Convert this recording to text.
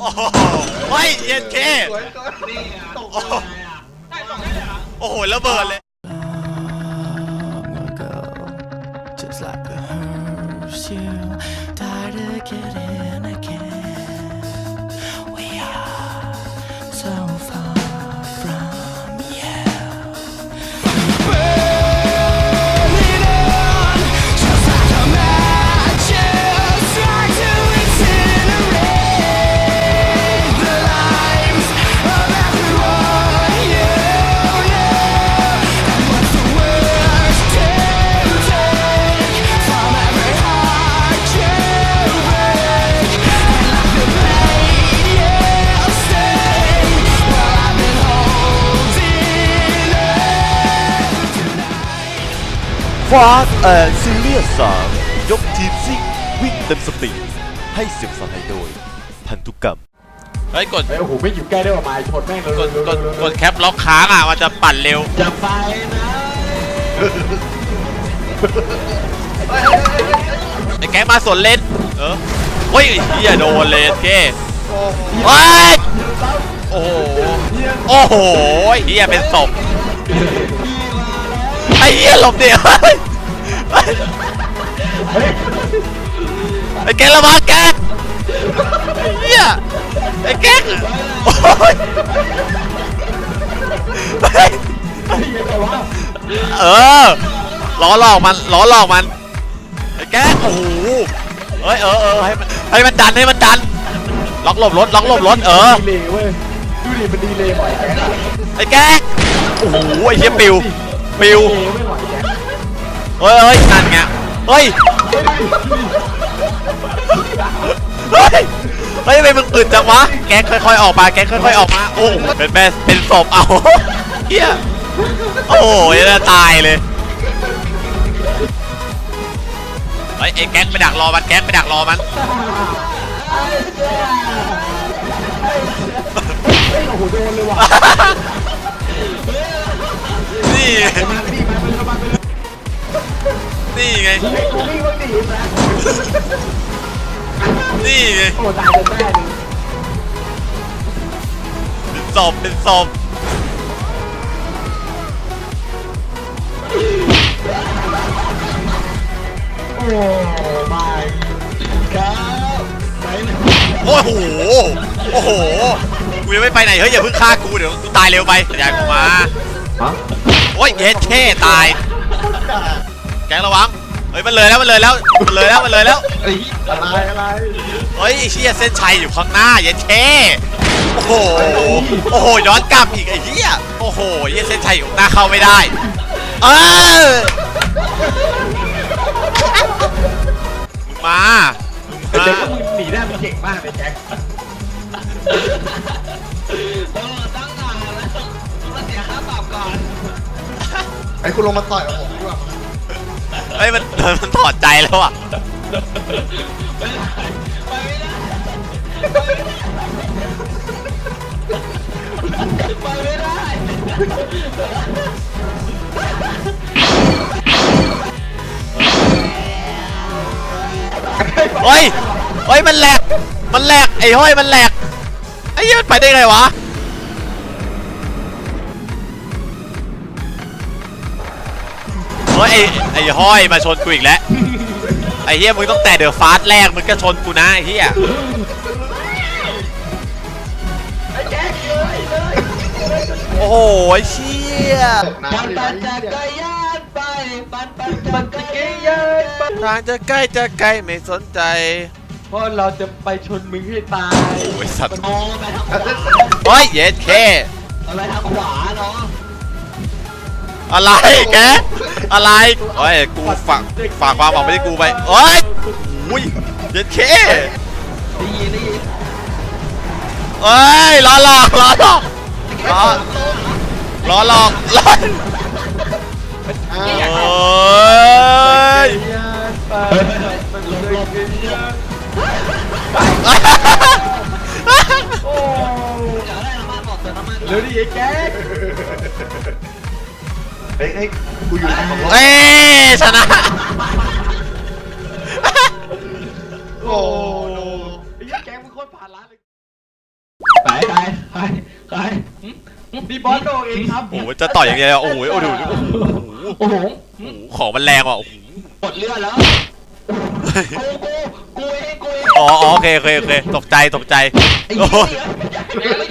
โอ้โหเฮ้ยเย็นเคสวยสวยนี่อะตกโอ้โหได้ตรงได้เลยเหรอโอ้โหระเบิดเลย long ago, just like a hearse, you died to get in again. We are so ฟาสแอนซิเลียสามยกทีมซิ่งวิ่งเต็มสปีดให้เสียงสไลด์โดย พันธุกรรมเฮ้ยกดเฮ้ยโอ้โหไม่อยู่ใกล้ได้ประมาณชนแม่งเลยกดกดกดแคปล็อกค้างอะมันจะปั่นเร็วจะไปนะไอ้แก๊งมาสวนเล่นเออเฮ้ยเฮียโดนเลยเก้เฮ้ยโอ้โหโอ้โหเฮียเป็นศพไอ้เฮียหลบเดี๋ยว ไอ้แก๊งระวังแก๊งไอ้เฮียไอ้แก๊งโอ้ยเฮ้ยเออล้อหลอกมันล้อหลอกมันไอ้แก๊กโอ้โหเฮ้ยเออเออให้มันให้มันดันให้มันดันล็อกหลบรถล็อกหลบรถเออดีเลยเว้ยดูดิมันดีเลยบ่อยแกไอ้แก๊กโอ้โหไอ้เหี้ยปิวปิวไม่ไหวแก เฮ้ยเฮ้ยนั่นไงเฮ้ยเฮ้ยเฮ้ยทำไมมึงอึดจังวะ แก๊กค่อยๆออกมา แก๊กค่อยๆออกมา โอ้โหเป็นแม่เป็นศพเอาเฮียโอ้โหจะตายเลยเฮ้ยไอ้แก๊กไปดักรอมัน แก๊กไปดักรอมันโอ้โหโดนเลยว่ะนี่ นี่ไงไอ้กูวิ่งว่างหนีนะนี่ไง โอ้ตายจนแม่เลยเป็นศพเป็นศพโอ้ไม่ครับไหนไหนโอ้โห โอ้โห กูยังไม่ไปไหน เฮ้ยอย่าเพิ่งฆ่ากูเดี๋ยวกูตายเร็วไปอย่ากูมา ฮะ โอ้ยเย็ดเช่ตาย แกงระวัง เฮ้ยมันเลยแล้วมันเลยแล้วมันเลยแล้วมันเลยแล้วเอ้ยอะไรอะไรเฮ้ยไอ้เชี่ยเส้นชัยอยู่ข้างหน้าเย็ดเช่โอ้โห โอ้โหย้อนกลับอีกไอ้เหี้ย โอ้โหเหี้ยเส้นชัยอยู่ข้างหน้าเข้าไม่ได้ เออมึงมาไอ้มึงแจ็คมา มึงหนีได้มึงเก่งมากไอ้แจ็คเออตั้งนานแล้วมาเสียค่าปรับก่อน ไอ้คุณลงมาต่อยกับผมดีกว่า เฮ้ยมันมันถอดใจแล้วอะไปไม่ได้ไปไม่ได้ไปไม่ได้เฮ้ยเฮ้ยมันแหลก มันแหลกไอ้ห้อยมันแหลกไอ้เหี้ยมันไปได้ไงวะ เฮ้ยไอ้ไอ้ห้อยมาชนกูอีกแล้ว ไอ้เหี้ยมึงต้องแต่เดอะฟาสแรกมึงก็ชนกูนะไอ้เหี้ยโอ้โหไอ้เชี่ยปั่นปั่นจักรยานไปปั่นปั่นจักรยานไปทางจะใกล้จะไกลไม่สนใจ เพราะเราจะไปชนมึงให้ตายโอ้ยสัตว์โอ้ไปทางขวาเฮ้ยเย็ดเคไปทางขวาเนาะ อะไรแกอะไรเฮ้ยกูฝากฝากความหวังไม่ได้กูไปเฮ้ยอุ้ยเย็ดเคได้ยินได้ยินเฮ้ยล้อหลอกล้อหลอกล้อล้อหลอกล้อโอ้ยเลยเกินยานโอ้เดี๋ยวได้น้ำมันบอก เฮ้ยเฮ้ยกูอยู่ในของรถเอ้ยชนะ โอ้โหไอ้เหี้ยแกงมึงโคตรผ่านร้านเลยไปไปไปไปนี่บอสโดเองครับโอ้โหจะต่อยอย่างเดียวโอ้โหโอ้โหโอ้โหโอ้โหโอ้โหของมันแรงว่ะโอ้โหหมดเลือดแล้วกูกูกูเองกูเองอ๋ออ๋อโอเคโอเคโอเคตกใจตกใจไอ้โอ้โหเหี้ย